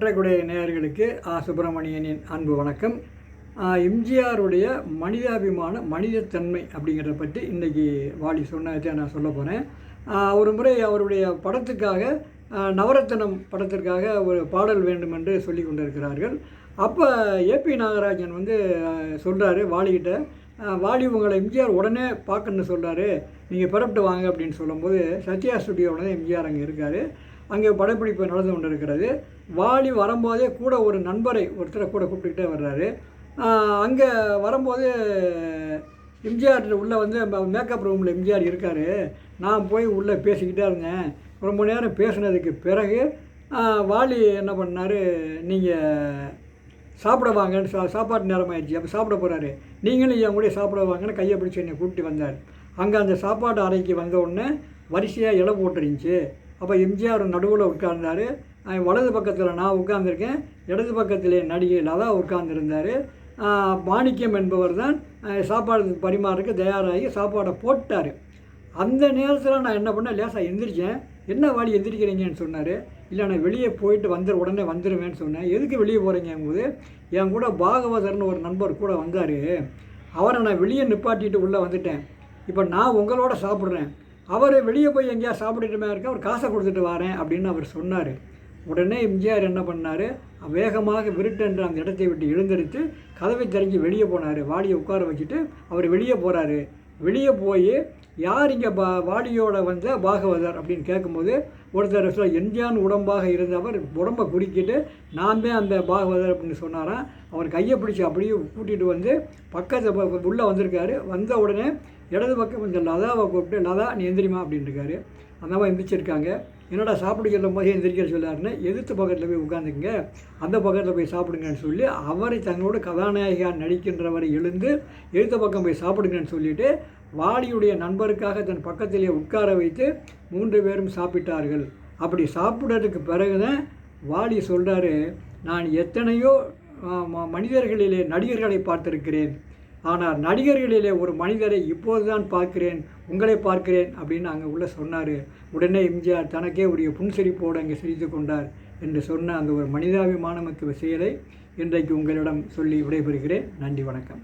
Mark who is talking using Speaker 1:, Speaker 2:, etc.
Speaker 1: இன்றைக்குடைய நேயர்களுக்கு ஆ சுப்பிரமணியனின் அன்பு வணக்கம். எம்ஜிஆருடைய மனிதாபிமான மனிதத்தன்மை அப்படிங்கிறத பற்றி இன்றைக்கி வாலி சொன்னதை நான் சொல்ல போகிறேன் ஒரு முறை அவருடைய படத்துக்காக நவரத்தனம் படத்திற்காக ஒரு பாடல் வேண்டும் என்று சொல்லி கொண்டிருக்கிறார்கள். அப்போ ஏபி நாகராஜன் வந்து சொல்கிறாரு வாலிகிட்ட வாலி உங்களை எம்ஜிஆர் உடனே பார்க்கணுன்னு சொல்கிறாரு நீங்கள் பிறப்பிட்டு வாங்க அப்படின்னு சொல்லும்போது சத்யா ஸ்டுடியோவில் தான் எம்ஜிஆர் அங்கே இருக்கார். அங்கே படப்பிடிப்பு நடந்து கொண்டு இருக்கிறது வாலி வரும்போதே கூட ஒரு நண்பரை ஒருத்தரை கூட கூப்பிட்டுக்கிட்டே வர்றாரு. அங்கே வரும்போது எம்ஜிஆர் உள்ளே வந்து மேக்கப் ரூமில் எம்ஜிஆர் இருக்கார். நான் போய் உள்ளே பேசிக்கிட்டே இருந்தேன். ரொம்ப நேரம் பேசினதுக்கு பிறகு வாலி என்ன பண்ணார் நீங்கள் சாப்பிட வாங்கன்னு சா சாப்பாட்டு நேரம் ஆயிடுச்சு. அப்போ சாப்பிட போகிறாரு நீங்களும் என் கூட சாப்பிட வாங்கன்னு கையை பிடிச்சி என்னை கூப்பிட்டு வந்தார். அங்கே அந்த சாப்பாட்டு அறைக்கு வந்த உடனே வரிசையாக இலை போட்டுருந்துச்சு. அப்போ எம்ஜிஆர் நடுவில் உட்கார்ந்தார். வலது பக்கத்தில் நான் உட்கார்ந்துருக்கேன். இடது பக்கத்திலே நடிகை லதா உட்கார்ந்துருந்தார். மாணிக்கம் என்பவர் தான் சாப்பாடு பரிமாறதுக்கு தயாராகி சாப்பாடை போட்டார். அந்த நேரத்தில் நான் என்ன பண்ணேன் லேசாக எந்திரிச்சேன். என்ன வாடி எந்திரிக்கிறீங்கன்னு சொன்னார். இல்லை நான் வெளியே போயிட்டு வந்து உடனே வந்துடுவேன்னு சொன்னேன். எதுக்கு வெளியே போகிறீங்கும்போது என் கூட பாகவதர்னு ஒரு நண்பர் கூட வந்தார். அவரை நான் வெளியே நிப்பாட்டிட்டு உள்ளே வந்துட்டேன். இப்போ நான் உங்களோட சாப்பிட்றேன். அவர் வெளியே போய் எங்கேயா சாப்பிட்டுட்டுமே இருக்க அவர் காசை கொடுத்துட்டு வரேன் அப்படின்னு அவர் சொன்னார். உடனே எம்ஜிஆர் என்ன பண்ணார்? வேகமாக விருட்டென்று அந்த இடத்தை விட்டு எழுந்தெடுத்து கதவை திறங்கி வெளியே போனார். வாடியை உட்கார வச்சுட்டு அவர் வெளியே போகிறாரு வெளியே போய் யார் இங்கே பா வாடியோட வந்த பாகவதர்? அப்படின்னு கேட்கும்போது ஒருத்தர் சொல்ல எம்ஜிஆர் உடம்பாக இருந்தவர் உடம்பை குறுக்கிட்டு நான் தான் அந்த பாகவதர் அப்படின்னு சொன்னாராம். அவர் கையை பிடிச்சி அப்படியே கூட்டிகிட்டு வந்து பக்கத்தில் உள்ளே வந்திருக்காரு. வந்த உடனே இடது பக்கம் இந்த லதாவை கூப்பிட்டு லதா நீ எந்திரிமா அப்படின்னு இருக்காரு அந்த எந்திரிச்சிருக்காங்க. என்னடா சாப்பிட சொல்லும் போதே எந்திரிக்க சொல்லாருன்னு எதிர்த்து பக்கத்தில் போய் உட்காந்துங்க அந்த பக்கத்தில் போய் சாப்பிடுங்கன்னு சொல்லி அவரை தங்களோட கதாநாயகியாக நடிக்கின்றவரை எழுந்து எழுத்த பக்கம் போய் சாப்பிடுங்கன்னு சொல்லிட்டு வாலியுடைய நண்பருக்காக தன் பக்கத்திலே உட்கார வைத்து மூன்று பேரும் சாப்பிட்டார்கள். அப்படி சாப்பிட்றதுக்கு பிறகு தான் வாலி சொல்கிறாரு நான் எத்தனையோ ம- மனிதர்களிலே நடிகர்களை பார்த்திருக்கிறேன். ஆனால் நடிகர்களிலே ஒரு மனிதரை இப்போதுதான் பார்க்கிறேன் உங்களை பார்க்கிறேன் அப்படின்னு அங்கே உள்ளே சொன்னார். உடனே எம்ஜிஆர் தனக்கே உரிய புன்சிரிப்போடு அங்கே சிரித்து கொண்டார் என்று சொன்ன அந்த ஒரு மனிதாபிமானமிக்க செயலை இன்றைக்கு உங்களிடம் சொல்லி விடைபெறுகிறேன். நன்றி வணக்கம்.